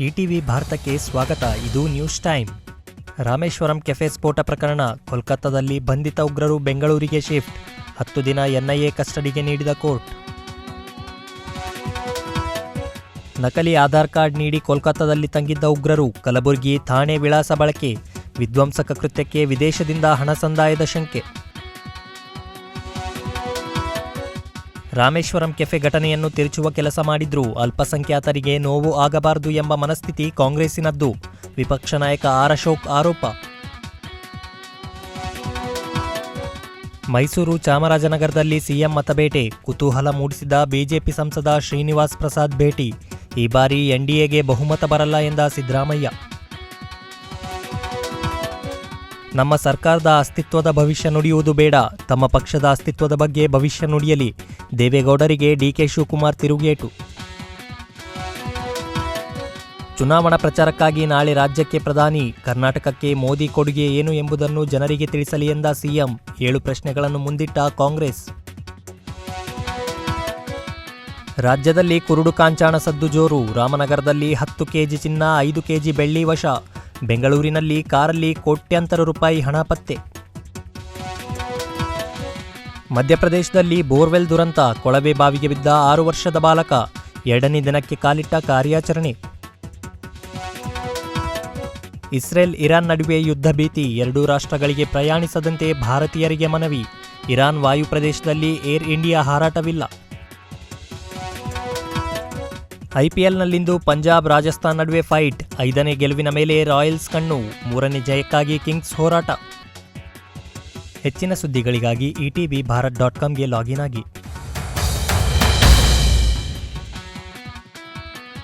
ETV ಭಾರತಕ್ಕೆ ಸ್ವಾಗತ. ಇದು ನ್ಯೂಸ್ ಟೈಮ್. ರಾಮೇಶ್ವರಂ ಕೆಫೆ ಸ್ಫೋಟ ಪ್ರಕರಣ. ಕೋಲ್ಕತ್ತಾದಲ್ಲಿ ಬಂಧಿತ ಉಗ್ರರು ಬೆಂಗಳೂರಿಗೆ ಶಿಫ್ಟ್. ಹತ್ತು ದಿನ ಎನ್ಐಎ ಕಸ್ಟಡಿಗೆ ನೀಡಿದ ಕೋರ್ಟ್. ನಕಲಿ ಆಧಾರ್ ಕಾರ್ಡ್ ನೀಡಿ ಕೋಲ್ಕತ್ತಾದಲ್ಲಿ ತಂಗಿದ್ದ ಉಗ್ರರು ಕಲಬುರಗಿ ಠಾಣೆ ವಿಳಾಸ ಬಳಕೆ. ವಿಧ್ವಂಸಕ ಕೃತ್ಯಕ್ಕೆ ವಿದೇಶದಿಂದ ಹಣ ಸಂದಾಯದ ಶಂಕೆ. ರಾಮೇಶ್ವರಂ ಕೆಫೆ ಘಟನೆಯನ್ನು ತಿರುಚುವ ಕೆಲಸ ಮಾಡಿದ್ರು. ಅಲ್ಪಸಂಖ್ಯಾತರಿಗೆ ನೋವು ಆಗಬಾರದು ಎಂಬ ಮನಸ್ಥಿತಿ ಕಾಂಗ್ರೆಸ್ಸಿನದ್ದು. ವಿಪಕ್ಷ ನಾಯಕ ಆರ್ ಅಶೋಕ್ ಆರೋಪ. ಮೈಸೂರು ಚಾಮರಾಜನಗರದಲ್ಲಿ ಸಿಎಂ ಮತಬೇಟೆ. ಕುತೂಹಲ ಮೂಡಿಸಿದ ಬಿಜೆಪಿ ಸಂಸದ ಶ್ರೀನಿವಾಸ್ ಪ್ರಸಾದ್ ಭೇಟಿ. ಈ ಬಾರಿ ಎನ್ಡಿಎಗೆ ಬಹುಮತ ಬರಲ್ಲ ಎಂದ ಸಿದ್ದರಾಮಯ್ಯ. ನಮ್ಮ ಸರ್ಕಾರದ ಅಸ್ತಿತ್ವದ ಭವಿಷ್ಯ ನುಡಿಯುವುದು ಬೇಡ. ತಮ್ಮ ಪಕ್ಷದ ಅಸ್ತಿತ್ವದ ಬಗ್ಗೆ ಭವಿಷ್ಯ ನುಡಿಯಲಿ. ದೇವೇಗೌಡರಿಗೆ ಡಿಕೆ ಶಿವಕುಮಾರ್ ತಿರುಗೇಟು. ಚುನಾವಣಾ ಪ್ರಚಾರಕ್ಕಾಗಿ ನಾಳೆ ರಾಜ್ಯಕ್ಕೆ ಪ್ರಧಾನಿ, ಕರ್ನಾಟಕಕ್ಕೆ ಮೋದಿ ಕೊಡುಗೆ ಏನು ಎಂಬುದನ್ನು ಜನರಿಗೆ ತಿಳಿಸಲಿ ಎಂದ ಸಿಎಂ. ಏಳು ಪ್ರಶ್ನೆಗಳನ್ನು ಮುಂದಿಟ್ಟ ಕಾಂಗ್ರೆಸ್. ರಾಜ್ಯದಲ್ಲಿ ಕುರುಡು ಕಾಂಚಾಣ ಸದ್ದು ಜೋರು. ರಾಮನಗರದಲ್ಲಿ ಹತ್ತು ಕೆಜಿ ಚಿನ್ನ, ಐದು ಕೆಜಿ ಬೆಳ್ಳಿ ವಶ. ಬೆಂಗಳೂರಿನಲ್ಲಿ ಕಾರಲ್ಲಿ ಕೋಟ್ಯಾಂತರ ರೂಪಾಯಿ ಹಣ ಪತ್ತೆ. ಮಧ್ಯಪ್ರದೇಶದಲ್ಲಿ ಬೋರ್ವೆಲ್ ದುರಂತ, ಕೊಳವೆ ಬಾವಿಗೆ ಬಿದ್ದ ಆರು ವರ್ಷದ ಬಾಲಕ, ಎರಡನೇ ದಿನಕ್ಕೆ ಕಾಲಿಟ್ಟ ಕಾರ್ಯಾಚರಣೆ. ಇಸ್ರೇಲ್ ಇರಾನ್ ನಡುವೆ ಯುದ್ಧ ಭೀತಿ, ಎರಡೂ ರಾಷ್ಟ್ರಗಳಿಗೆ ಪ್ರಯಾಣಿಸದಂತೆ ಭಾರತೀಯರಿಗೆ ಮನವಿ. ಇರಾನ್ ವಾಯು ಪ್ರದೇಶದಲ್ಲಿ ಏರ್ ಇಂಡಿಯಾ ಹಾರಾಟವಿಲ್ಲ. ಐಪಿಎಲ್ನಲ್ಲಿಂದು ಪಂಜಾಬ್ ರಾಜಸ್ಥಾನ್ ನಡುವೆ ಫೈಟ್. ಐದನೇ ಗೆಲುವಿನ ಮೇಲೆ ರಾಯಲ್ಸ್ ಕಣ್ಣು, ಮೂರನೇ ಜಯಕ್ಕಾಗಿ ಕಿಂಗ್ಸ್ ಹೋರಾಟ. ಹೆಚ್ಚಿನ ಸುದ್ದಿಗಳಿಗಾಗಿ ಇಟಿವಿ ಭಾರತ್ ಡಾಟ್ ಕಾಮ್ಗೆ ಲಾಗಿನ್ ಆಗಿ.